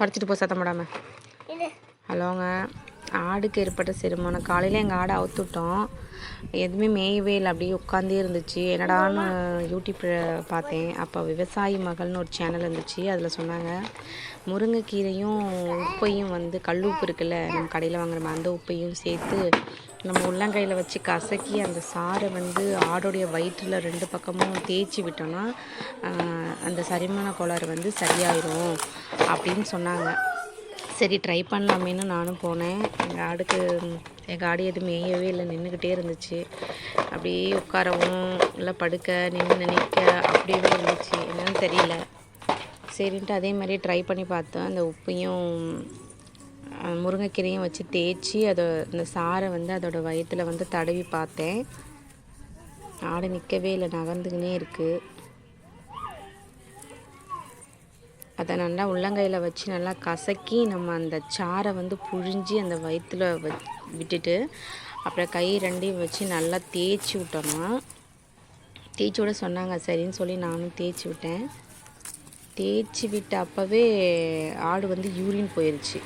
படிச்சுட்டு போ சத்தம் போடாமல் ஹலோங்க ஆடுக்கு ஏற்பட்ட செரிமானம். காலையில் எங்கள் ஆடை அவுத்துட்டோம். எதுவுமே மேயவே இல்லை. அப்படியே உட்காந்தே இருந்துச்சு. என்னடான்னு யூடியூப்பில் பார்த்தேன். அப்போ விவசாயி மகள்னு ஒரு சேனல் இருந்துச்சு. அதில் சொன்னாங்க முருங்கைக்கீரையும் உப்பையும் வந்து கல் உப்பு இருக்குல்ல நம்ம கடையில் வாங்குற அந்த உப்பையும் சேர்த்து நம்ம உள்ளங்கையில் வச்சு கசக்கி அந்த சாரை வந்து ஆடோடைய வயிற்றில் ரெண்டு பக்கமும் தேய்ச்சி விட்டோம்னா அந்த சரிமான கோளாறு வந்து சரியாயிரும். அப்படின்னு சொன்னாங்க. சரி ட்ரை பண்ணலாமேன்னு நானும் போனேன். எங்கள் ஆடுக்கு எங்கள் ஆடு எதுவும் மேயவே இல்லை நின்றுக்கிட்டே இருந்துச்சு. அப்படியே உட்காரவும் இல்லை படுக்க நின்று நிற்க அப்படியே இருந்துச்சு. என்னன்னு தெரியல. சரின்ட்டு அதே மாதிரி ட்ரை பண்ணி பார்த்தேன். அந்த உப்பையும் முருங்கைக்கீரையும் வச்சு தேய்ச்சி அதை அந்த சாறை வந்து அதோடய வயத்தில் வந்து தடவி பார்த்தேன். ஆடு நிற்கவே இல்லை நகர்ந்துக்கினே இருக்குது அதை நல்லா உள்ளங்கையில் வச்சு நல்லா கசக்கி நம்ம அந்த சாறை வந்து புழிஞ்சி அந்த வயிற்றுல வ விட்டுட்டு அப்புறம் கை ரெண்டையும் வச்சு நல்லா தேய்ச்சி விட்டோம்னா தேய்ச்சி விட சொன்னாங்க சரின்னு சொல்லி நானும் தேய்ச்சி விட்டேன். தேய்ச்சி விட்ட அப்போவே ஆடு வந்து யூரின் போயிடுச்சு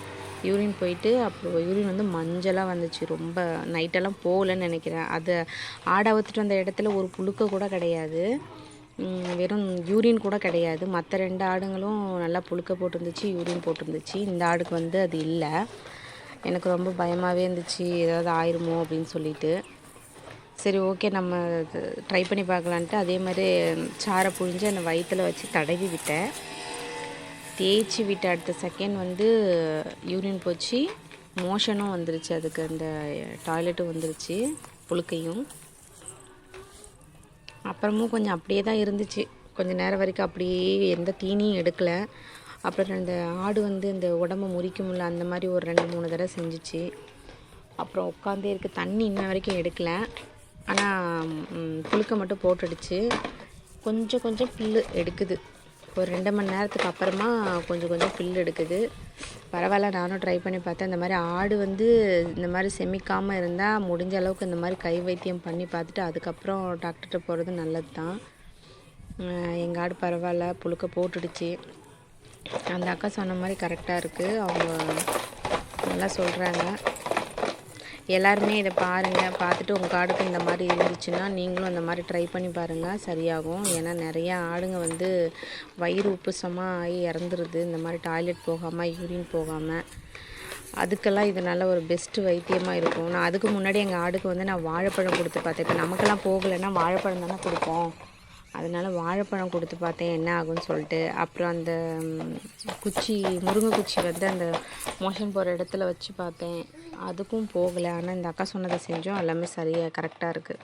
யூரின் போயிட்டு அப்புறம் யூரின் வந்து மஞ்சளாக வந்துச்சு. ரொம்ப நைட்டெல்லாம் போகலன்னு நினைக்கிறேன். அது ஆடை அவுத்துட்டு வந்த இடத்துல ஒரு புழுக்க கூட கிடையாது. வெறும் யூரின் கூட கிடையாது. மற்ற ரெண்டு ஆடுங்களும் நல்லா புழுக்க போட்டிருந்துச்சு யூரின் போட்டிருந்துச்சு. இந்த ஆடுக்கு வந்து அது இல்லை. எனக்கு ரொம்ப பயமாகவே இருந்துச்சு ஏதாவது ஆயிருமோ அப்படின்னு சொல்லிட்டு. சரி ஓகே நம்ம ட்ரை பண்ணி பார்க்கலான்ட்டு அதே மாதிரி சாரை புழிஞ்சு அந்த வயிற்றில் வச்சு தடவி விட்டேன். தேய்ச்சி விட்ட அடுத்த செகண்ட் வந்து யூரின் போச்சு. மோஷனும் வந்துருச்சு அதுக்கு அந்த டாய்லெட்டும் வந்துருச்சு புழுக்கையும். அப்புறமும் கொஞ்சம் அப்படியே தான் இருந்துச்சு. கொஞ்சம் நேரம் வரைக்கும் அப்படியே எந்த தீனியும் எடுக்கலை. அப்புறம் அந்த ஆடு வந்து இந்த உடம்ப முறிக்கும்ல அந்த மாதிரி ஒரு ரெண்டு மூணு தடவை செஞ்சுச்சு. அப்புறம் உட்காந்தே இருக்க. தண்ணி இன்ன வரைக்கும் எடுக்கல. ஆனால் புழுக்க மட்டும் போட்டுடுச்சு. கொஞ்சம் கொஞ்சம் புல் எடுக்குது. ஒரு ரெண்டு மணி நேரத்துக்கு அப்புறமா கொஞ்சம் கொஞ்சம் புல் எடுக்குது. பரவாயில்ல நானும் ட்ரை பண்ணி பார்த்தேன். இந்த மாதிரி ஆடு வந்து இந்த மாதிரி செமிக்காமல் இருந்தால் முடிஞ்ச அளவுக்கு இந்த மாதிரி கை வைத்தியம் பண்ணி பார்த்துட்டு அதுக்கப்புறம் டாக்டர்கிட்ட போகிறது நல்லது தான் எங்கள் ஆடு பரவாயில்ல புழுக்க போட்டுடுச்சு. அந்த அக்கா சொன்ன மாதிரி கரெக்டாக இருக்குது அவங்க நல்லா சொல்கிறாங்க எல்லாருமே இதை பாருங்கள் பார்த்துட்டு உங்கள் ஆடுக்கு இந்த மாதிரி இருந்துச்சுன்னா நீங்களும் அந்த மாதிரி ட்ரை பண்ணி பாருங்கள் சரியாகும். ஏன்னா நிறையா ஆடுங்க வந்து வயிறு உப்புசமாக ஆகி இறந்துருது. இந்த மாதிரி டாய்லெட் போகாமல் யூரின் போகாமல் அதுக்கெல்லாம் இது நல்ல ஒரு பெஸ்ட்டு வைத்தியமாக இருக்கும். நான் அதுக்கு முன்னாடி எங்கள் ஆடுக்கு வந்து நான் வாழைப்பழம் கொடுத்து பார்த்தேன். இப்போ நமக்கெல்லாம் போகலைன்னா வாழைப்பழம் தானே கொடுப்போம். அதனால் வாழைப்பழம் கொடுத்து பார்த்தேன் என்ன ஆகும்னு சொல்லிட்டு. அப்புறம் அந்த குச்சி முருங்கை குச்சி வந்து அந்த மோஷன் போகிற இடத்துல வச்சு பார்த்தேன். அதுக்கும் போகலை. ஆனால் இந்த அக்கா சொன்னதை செஞ்சோம். எல்லாமே சரியாக கரெக்டாக இருக்குது